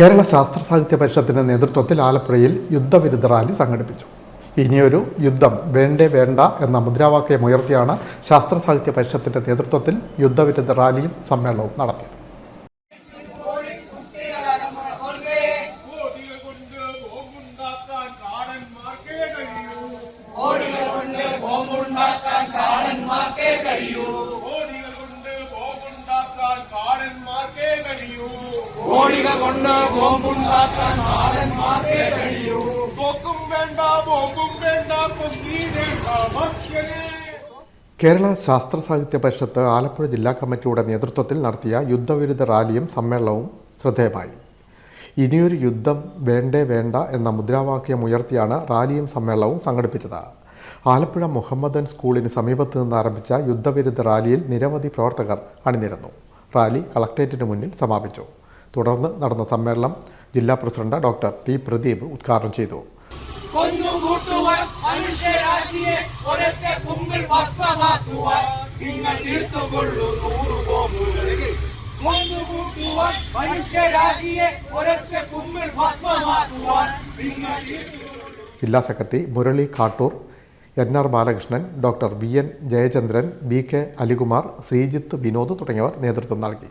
കേരള ശാസ്ത്ര സാഹിത്യ പരിഷത്തിന്റെ നേതൃത്വത്തിൽ ആലപ്പുഴയിൽ യുദ്ധവിരുദ്ധ റാലി സംഘടിപ്പിച്ചു. ഇനിയൊരു യുദ്ധം വേണ്ടേ വേണ്ട എന്ന മുദ്രാവാക്യം ഉയർത്തിയാണ് ശാസ്ത്ര സാഹിത്യ പരിഷത്തിന്റെ നേതൃത്വത്തിൽ യുദ്ധവിരുദ്ധ റാലിയും സമ്മേളനവും നടത്തിയത്. കഴിയൂ. കോടികൾ കൊണ്ട് ബോംബുണ്ടാക്കാൻ കാടന്മാർക്കേ കഴിയൂ. പോക്കും വേണ്ട ബോംബും വേണ്ട കൊന്നി വേണ്ട കേരള ശാസ്ത്ര സാഹിത്യ പരിഷത്ത് ആലപ്പുഴ ജില്ലാ കമ്മിറ്റിയുടെ നേതൃത്വത്തിൽ നടത്തിയ യുദ്ധവിരുദ്ധ റാലിയും സമ്മേളനവും ശ്രദ്ധേയമായി. ഇനിയൊരു യുദ്ധം വേണ്ടേ വേണ്ട എന്ന മുദ്രാവാക്യം ഉയർത്തിയാണ് റാലിയും സമ്മേളനവും സംഘടിപ്പിച്ചത്. ആലപ്പുഴ മുഹമ്മദൻ സ്കൂളിന് സമീപത്ത് നിന്ന് ആരംഭിച്ച യുദ്ധവിരുദ്ധ റാലിയിൽ നിരവധി പ്രവർത്തകർ അണിനിരന്നു. റാലി കളക്ട്രേറ്റിന് മുന്നിൽ സമാപിച്ചു. തുടർന്ന് നടന്ന സമ്മേളനം ജില്ലാ പ്രസിഡന്റ് ഡോക്ടർ ടി പ്രദീപ് ഉദ്ഘാടനം ചെയ്തു. കൊന്നുകൂട്ടുവാൻ മനുഷ്യരാശിയെ ഒരൊറ്റ കുമ്പിൽ ഭസ്മമാക്കുവാൻ നിങ്ങൾ തീർത്തുകൊള്ളൂ നൂറ് ബോംബുകൾ കൊന്നുകൂട്ടുവാൻ മനുഷ്യരാശിയെ ഒരൊറ്റ കുമ്പിൽ ഭസ്മമാക്കുവാൻ നിങ്ങൾ തീർത്തുകൊള്ളൂ ജില്ലാ secretary Murali Kattoor N R Balakrishnan doctor V N Jayachandran B K Alikumar Sreejith Vinod തുടങ്ങിയവർ നേതൃത്വം നൽകി.